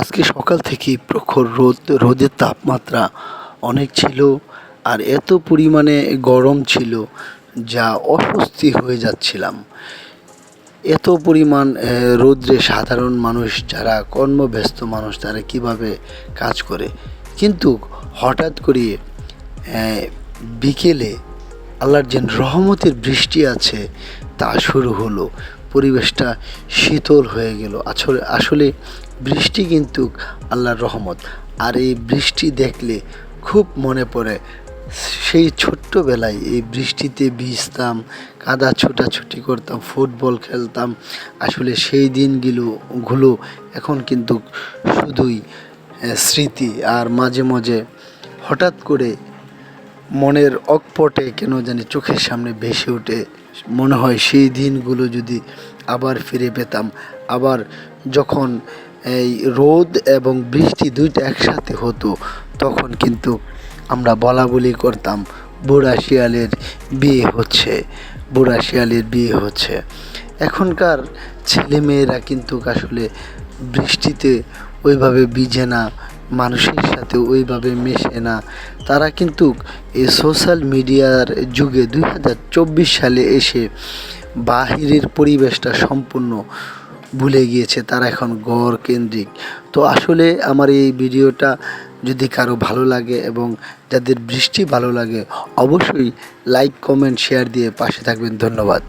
আজকে সকাল থেকেই প্রখর রোদ, রোদের তাপমাত্রা অনেক ছিল আর এত পরিমাণে গরম ছিল যা অস্বস্তি হয়ে যাচ্ছিলাম। এত পরিমাণ রৌদ্রে সাধারণ মানুষ যারা কর্মব্যস্ত মানুষ তারা কীভাবে কাজ করে? কিন্তু হঠাৎ করে বিকেলে আল্লাহর যে রহমতের বৃষ্টি আছে তা শুরু হলো। পরিবেশটা শীতল হয়ে গেল। আসলে আসলে বৃষ্টি কিন্তু আল্লাহর রহমত। আর এই বৃষ্টি দেখলে খুব মনে পড়ে। সেই ছোট্টবেলায় এই বৃষ্টিতে ভিজতাম, কাদা ছোটাছুটি করতাম, ফুটবল খেলতাম। আসলে সেই দিনগুলো, গুলো এখন কিন্তু শুধুই স্মৃতি। আর মাঝে মাঝে হঠাৎ করে মনের অকপটে কেন জানি চোখের সামনে ভেসে ওঠে। মনে হয় সেই দিনগুলো যদি আবার ফিরে পেতাম। আবার যখন এই রোদ এবং বৃষ্টি দুইটা একসাথে হতো, তখন কিন্তু আমরা বলা বলি করতাম, বুড়া শিয়ালের বিয়ে হচ্ছে, বুড়া শিয়ালের বিয়ে হচ্ছে। এখনকার ছেলেমেয়েরা কিন্তু আসলে বৃষ্টিতে ওইভাবে ভিজে না, মানুষের সাথে ওইভাবে মেশে না। তারা কিন্তু এই সোশ্যাল মিডিয়ার যুগে দুই হাজার চব্বিশ সালে এসে বাহিরের পরিবেশটা সম্পূর্ণ ভুলে গিয়েছে, তারা এখন গড় কেন্দ্রিক। তো আসলে আমার এই ভিডিওটা যদি কারও ভালো লাগে এবং যাদের বৃষ্টি ভালো লাগে, অবশ্যই লাইক কমেন্ট শেয়ার দিয়ে পাশে থাকবেন। ধন্যবাদ।